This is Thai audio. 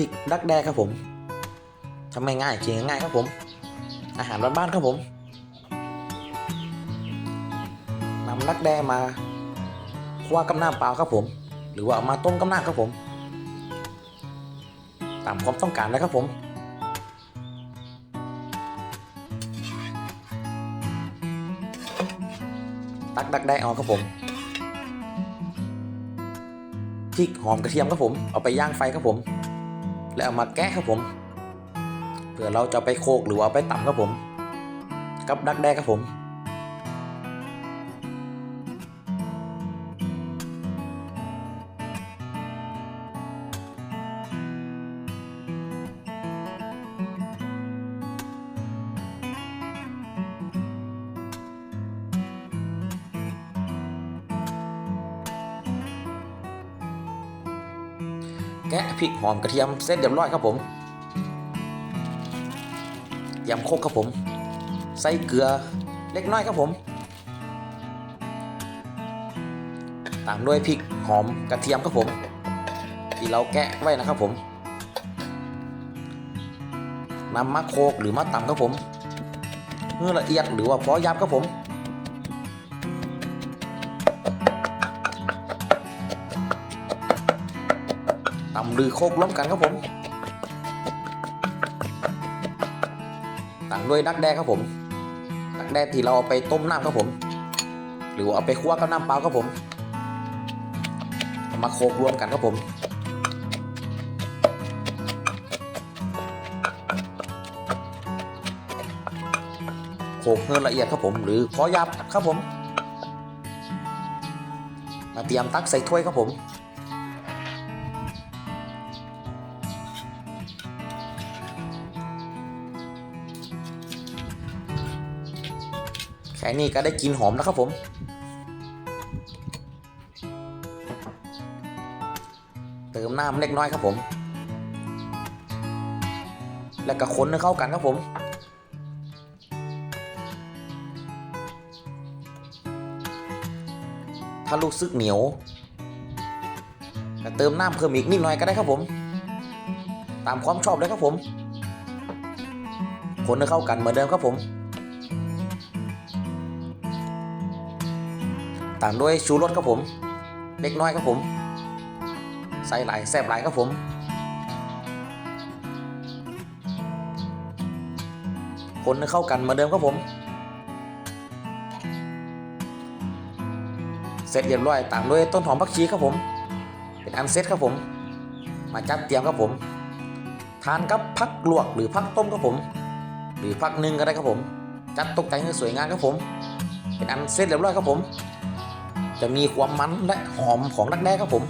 ริกดักแด้ครับผมทำง่ายๆกินง่ายครับผม อาหารบ้านๆครับผมนำดักแด้มาคั่วกับน้ำเปล่าครับผม หรือว่าเอามาต้มกับน้ำครับผม ตามความต้องการเลยครับผมตักดักได้เอาครับผมพริกหอมกระเทียมครับผม เอาไปย่างไฟครับผม แล้วเอามาแกะครับผมเผื่อเราจะไปโคกหรือว่าเอาไปตำครับผม กับดักแด้ครับผม แกะพริกหอมกระเทียมเสร็จเรียบร้อยครับผมยำโคกครับผม ใส่เกลือเล็กน้อยครับผม ตามด้วยพริกหอมกระเทียมครับผม ที่เราแกะไว้นะครับผมนำมาโคกหรือมาตำครับผมเมื่อละเอียดหรือว่าพอยับครับผม ตำลือโคกล้มกันครับผมตามด้วยดักแด้ครับผมดักแด้ที่เราเอาไปต้มน้ำครับผม หรือเอาไปคั่วกับน้ำเปล่าครับผม มาโคกรวมกันครับผมโขกเนื้อละเอียดครับผม หรือพอยับครับผม มาเตรียมตักใส่ถ้วยครับผม แค่นี้ก็ได้กินหอมแล้วครับผม เติมน้ำเล็กน้อยครับผม แล้วก็คนให้เข้ากันครับผมถ้าลูกซึกเหนียวก็เติมน้ำเพิ่มอีกนิดหน่อยก็ได้ครับผม ตามความชอบเลยครับผม คนให้เข้ากันเหมือนเดิมครับผม ตามด้วยชูรสครับผม เล็กน้อยครับผม ใส่หลายแซ่บหลายครับผม คนให้เข้ากันเหมือนเดิมครับผม เสร็จเรียบร้อยตามด้วยต้นหอมผักชีครับผม เป็นอันเซตครับผม มาจัดเตรียมครับผม ทานกับผักลวกหรือผักต้มครับผม หรือผักนึ่งก็ได้ครับผม จัดตกแต่งให้สวยงามครับผม เป็นอันเสร็จเรียบร้อยครับผม จะมีความมันและหอมของรักแด้ครับผม